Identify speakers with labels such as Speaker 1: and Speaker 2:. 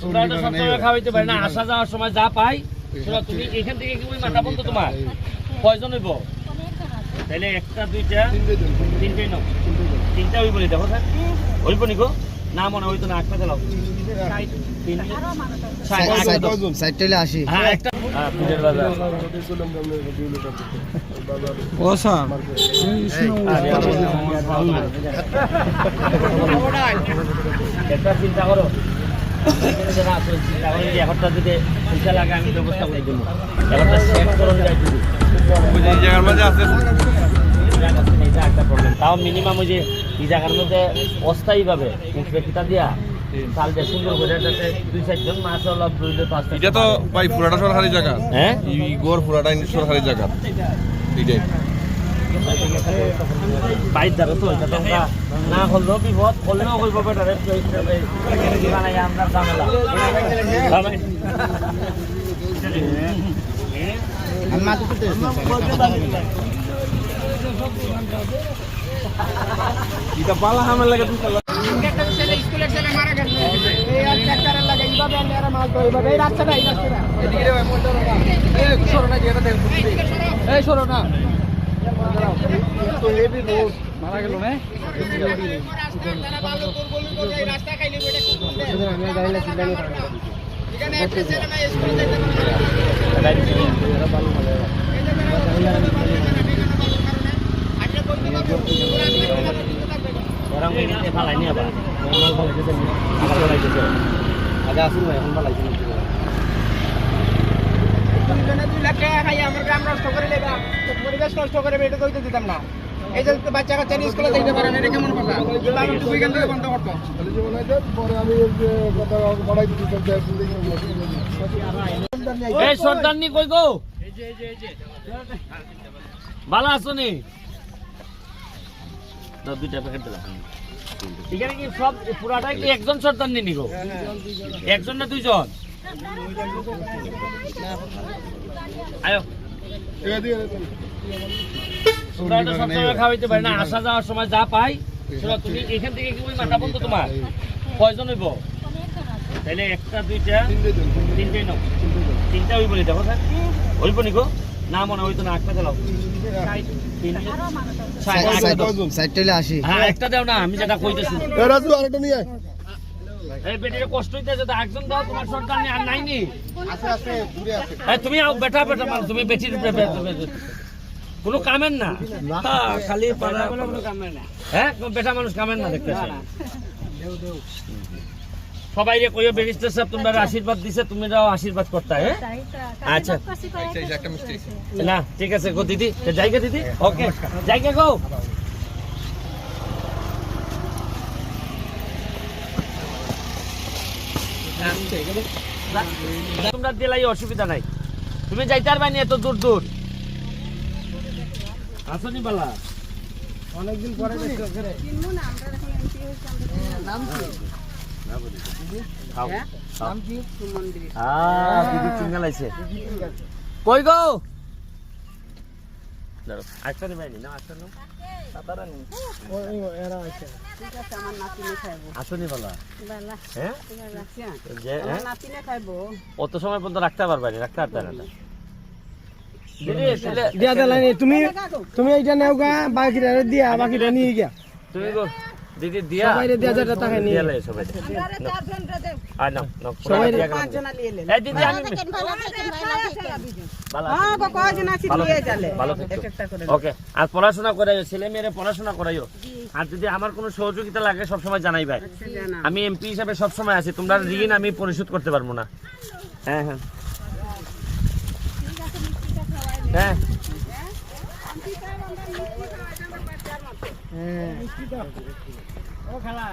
Speaker 1: তোমরা তো সবসময় খাওয়াইতে পারি না আসা যাওয়ার সময় যা পাই শোনো তুমি এখান থেকে কি ওই মাথা বন্ধ তোমার কয়জন হইব তাহলে একটা দুইটা তিনটেই নাও তিনটা হইব দেখো স্যার হইব নি না মনে হইতো না একটা চালাও তিন ষাট, একটা দাও।
Speaker 2: সাইড টেলে আসি
Speaker 1: হ্যাঁ একটা হ্যাঁ পীরের বাজার
Speaker 2: ও স্যার
Speaker 1: একটা চিন্তা করো যারা আছে, চিন্তা করো যে এখনটা যদি পয়সা লাগে আমি ব্যবস্থা করে দেবো এখনটা সেট করুন যাই যদি এটা একটা প্রবলেম তাও মিনিমাম ওই যে এই জায়গার মধ্যে অস্থায়ীভাবে ইন্সপেক্টরটা দিয়া
Speaker 3: এটা তো ভাই পুরাটা সরকারি জায়গা।
Speaker 1: হ্যাঁ?
Speaker 3: গোর পুরাটা সরকারি জায়গা। এটাই
Speaker 1: বাইর দ্বারা তো এটা তো আমরা না করলেও বিপদ করলেও করব বেটারে বানাই আমরা ঝামেলা।
Speaker 3: এটা পালা হামের লাগে তুই
Speaker 4: স্কুলের ছেলে মারা গেছে এই আর ট্রাক্টরের লাগে এইভাবে আর মাছ ধরি এইভাবে এই রাস্তাটা এই রাস্তাটা এই সরো না। যেটা দেখ এই সরো না। তো হেভি রোড মারা গেল না আমি গাড়ি লাগছি এখানে
Speaker 1: আগে আসুন ভাই ভালো আছো নি? দুইটা প্যাকেট দিলাম এখানে কি সব পুরাটাই কি একজন সর্দার নি গো? একজন না দুইজন? আয়ো। তোমরা তো সবসময় খাওয়াইতে পারি না আসা যাওয়ার সময় যা পাই শোনো তুমি এখান থেকে কি মাথা বন্ধ তোমার? কয়জন হইব? তাহলে একটা দুইটা তিনটেই নাও। তিনটা হইব নি দেখো স্যার। হইব নি গো? না মনে হইতো না একটা চালাও একটা দাও।
Speaker 2: সাইড টেলে আসি
Speaker 1: হ্যাঁ একটা দাও না আমি যেটা কইতেছি।
Speaker 3: রাজু আরেকটা নিয়ে
Speaker 1: এই বেটির কষ্ট হইতেছে তো একজন দাও তোমার সরকার নেই আর নাইনি। এই, তুমি আও বেটা বেটা মানুষ তুমি বেটির বে- বে- কোনো কামের না। হ্যাঁ, খালি পাড়া হ্যাঁ বেটা মানুষ কামের না দেখতেছে। সবাই রে কইও ব্যারিস্টার সাহেব তোমরা আশীর্বাদ দিছে তুমি যাও আশীর্বাদ করতে হ্যাঁ? আচ্ছা। না ঠিক আছে গো দিদি তো জায়গা দিদি? ওকে জায়গা গো। তোমরা দিলাই অসুবিধা নাই। তুমি যাইতে পারবে না এত দূর দূর। আসনি বালা।
Speaker 4: অনেকদিন পরে।
Speaker 1: আহ, দিদি চিংড়া কই গো? দাঁড়াও, আরেকটা নিবে না। আরেকটা নাও। আসনি বালা। হ্যাঁ? হ্যাঁ? অত সময় পর্যন্ত রাখতে পারবে না রাখতে পারবে না।
Speaker 4: দিয়া তুমি তুমি এইটা নেওগা বাকিটা দিয়া বাকিটা নিয়ে গিয়া।
Speaker 1: তুমি গো দিদি দিয়া।
Speaker 4: সবাইরে দিয়া যা টাকা নিয়ে।
Speaker 1: সবাই আর নাও নাও।
Speaker 4: সবাই
Speaker 1: দিয়া গেলাম। এই দিদি আমি ভালো আছি। ভালো থেকো, ভালো থেকো। ওকে আর পড়াশোনা করাইও ছেলে মেয়েরা পড়াশোনা করাইও। আর যদি আমার কোনো সহযোগিতা লাগে সবসময় জানাই ভাই। আমি এমপি হিসাবে সবসময় আছি তোমরা ঋণ আমি পরিশোধ করতে পারব না। হ্যাঁ। হ্যাঁ। হ্যাঁ। খেলা।